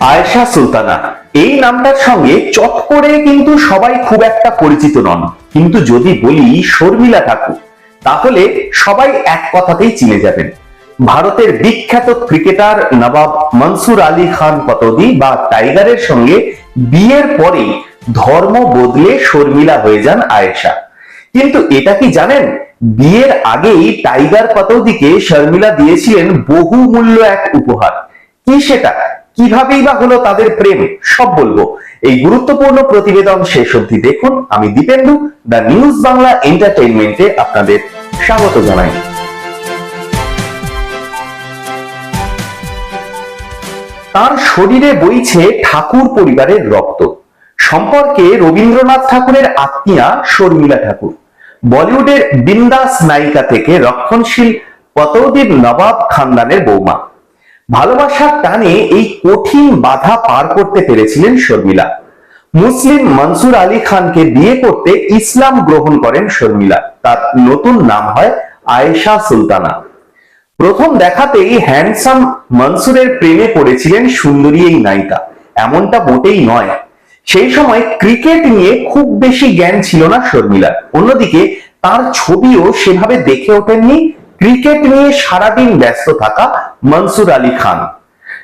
আয়েশা সুলতানা। এই নামটার সঙ্গে চট করে কিন্তু সবাই খুব একটা পরিচিত নন। কিন্তু যদি বলি শর্মিলা ঠাকুর, তাহলে সবাই এক কথাতেই চিনে যাবেন। ভারতের বিখ্যাত ক্রিকেটার নবাব মনসুর আলী খান পতৌদি বা টাইগারের সঙ্গে বিয়ের পরেই ধর্ম বদলে শর্মিলা হয়ে যান আয়েশা। কিন্তু এটা কি জানেন? বিয়ের আগেই টাইগার পতৌদিকে শর্মিলা দিয়েছিলেন বহুমূল্য এক উপহার। কি সেটা? কিভাবেই বা হলো তাদের প্রেম, সব বলব। এই গুরুত্বপূর্ণ প্রতিবেদন শেষ অবধি দেখুন। আমি দীপেন্দু, দ্য নিউজ বাংলা এন্টারটেইনমেন্টে আপনাদের স্বাগত জানাই। তার শরীরে বইছে ঠাকুর পরিবারের রক্ত। সম্পর্কে রবীন্দ্রনাথ ঠাকুরের আত্মীয়া শর্মিলা ঠাকুর। বলিউডের বিন্দাস নায়িকা থেকে রক্ষণশীল পতৌদির নবাব খানদানের বৌমা। ভালোবাসার টানে এই কঠিন বাধা পার করতে পেরেছিলেন শর্মিলা। মুসলিম মনসুর আলী খানকে বিয়ে করতে ইসলাম গ্রহণ করেন শর্মিলা। তার নতুন নাম হয় আয়েশা সুলতানা। প্রথম দেখাতেই হ্যান্ডসাম মনসুরের প্রেমে পড়েছিলেন সুন্দরী এই নায়িকা। এমনটা মোটেই নয়। সেই সময় ক্রিকেট নিয়ে খুব বেশি জ্ঞান ছিল না শর্মিলার। অন্যদিকে তার ছবিও সেভাবে দেখে ওঠেননি ক্রিকেট নিয়ে সারাদিন ব্যস্ত থাকা মনসুর আলী খান।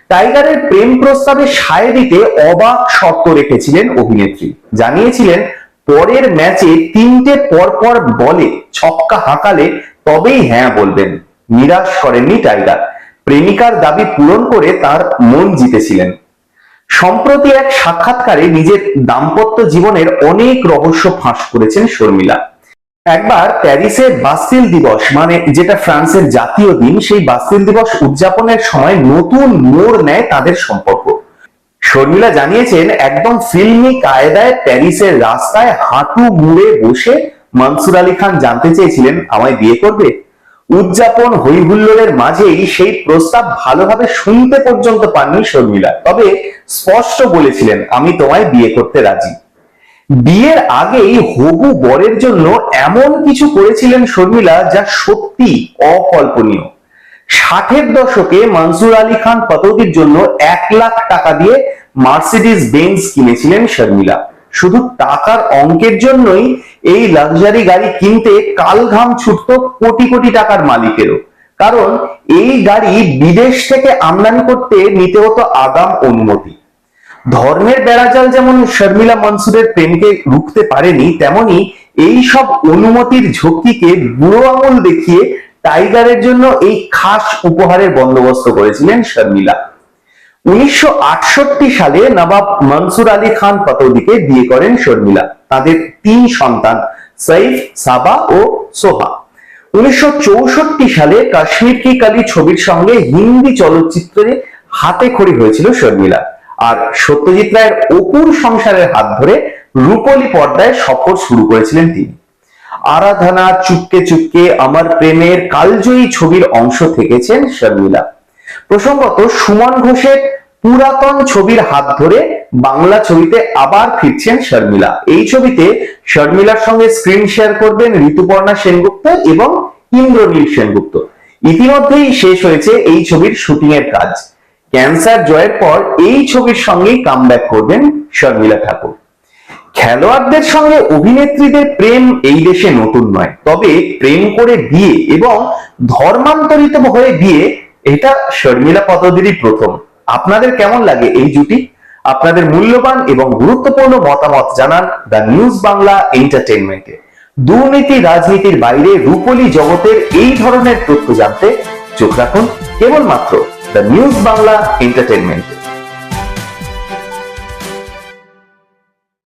টাইগারের প্রেম প্রস্তাবে সায় দিতে অবাক শর্ত রেখেছিলেন অভিনেত্রী। জানিয়েছিলেন, পরের ম্যাচে তিনটে পরপর বলে ছক্কা হাঁকালে তবেই হ্যাঁ বলবেন। নিরাশ করেননি টাইগার। প্রেমিকার দাবি পূরণ করে তার মন জিতেছিলেন। সম্প্রতি এক সাক্ষাৎকারে নিজের দাম্পত্য জীবনের অনেক রহস্য ফাঁস করেছেন শর্মিলা। একবার প্যারিসে বাস্তিল দিবস মানে যেটা ফ্রান্সের জাতীয় দিন, সেই বাস্তিল দিবস উদযাপনের সময় নতুন মোড় নেয় তাদের সম্পর্ক। শর্মিলা জানিয়েছেন, একদম ফিল্মি কায়দায় প্যারিসের রাস্তায় হাঁটু মুড়ে বসে মানসুর আলী খান জানতে চেয়েছিলেন, আমায় বিয়ে করবে? উদযাপন হইহুল্লোড়ের মাঝেই সেই প্রস্তাব ভালোভাবে শুনতে পর্যন্ত পাননি শর্মিলা। তবে স্পষ্ট বলেছিলেন, আমি তোমায় বিয়ে করতে রাজি। বিয়ের আগেই হবু বরের জন্য এমন কিছু করেছিলেন শর্মিলা যা সত্যি অকল্পনীয়। ষাটের দশকে মানসুর আলী খান পতৌদির জন্য এক লাখ টাকা দিয়ে মার্সিডিজ বেঞ্জ কিনেছিলেন শর্মিলা। শুধু টাকার অঙ্কের জন্যই এই লাক্সারি গাড়ি কিনতে কাল ঘাম ছুটত কোটি কোটি টাকার মালিকেরও। কারণ এই গাড়ি বিদেশ থেকে আমদানি করতে নিতে হতো আগাম অনুমতি। ধর্মের বেড়াজাল যেমন শর্মিলা মনসুরের প্রেমকে রুখতে পারেনি, তেমনি এই সব অনুমতির ঝক্কিকে বুড়ো আঙুল দেখিয়ে টাইগারের জন্য এই খাস উপহারের বন্দোবস্ত করেছিলেন শর্মিলা। উনিশশো সালে নবাব মনসুর আলী খান পতৌদিকে বিয়ে করেন শর্মিলা। তাদের তিন সন্তান, সৈফ, সাবা ও সোহা। উনিশশো চৌষট্টি সালে কাশ্মীর কি কালী ছবির সঙ্গে হিন্দি চলচ্চিত্রে হাতে খড়ি হয়েছিল শর্মিলা। আর সত্যজিৎ রায়ের অপুর সংসারের হাত ধরে রূপলী পর্দায় সফর শুরু করেছিলেন তিনি। আরাধনা চুপকে চুপকে আমার প্রেমের কালজয়ী ছবির অংশ থেকেছেন শর্মিলা। প্রসঙ্গত সুমন ঘোষের পুরাতন ছবির হাত ধরে বাংলা ছবিতে আবার ফিরছেন শর্মিলা। এই ছবিতে শর্মিলার সঙ্গে স্ক্রিন শেয়ার করবেন ঋতুপর্ণা সেনগুপ্ত এবং ইন্দ্রনীল সেনগুপ্ত। ইতিমধ্যেই শেষ হয়েছে এই ছবির শুটিং এর কাজ। ক্যান্সার জয়ের পর এই ছবির সঙ্গেই কামব্যাক করবেন শর্মিলা ঠাকুর। খেলোয়াড়দের সঙ্গে অভিনেত্রীদের প্রেম এই দেশে নতুন নয়। তবে প্রেম করে বিয়ে এবং ধর্মান্তরিত হয়ে বিয়ে, এটা শর্মিলা পদদিরই প্রথম। আপনাদের কেমন লাগে এই জুটি? আপনাদের মূল্যবান এবং গুরুত্বপূর্ণ মতামত জানান দ্য নিউজ বাংলা এন্টারটেনমেন্টে দুর্নীতি রাজনীতির বাইরে রূপলী জগতের এই ধরনের তথ্য জানতে চোখ রাখুন কেবলমাত্র দ্য নিউজ বাংলা এন্টারটেনমেন্টে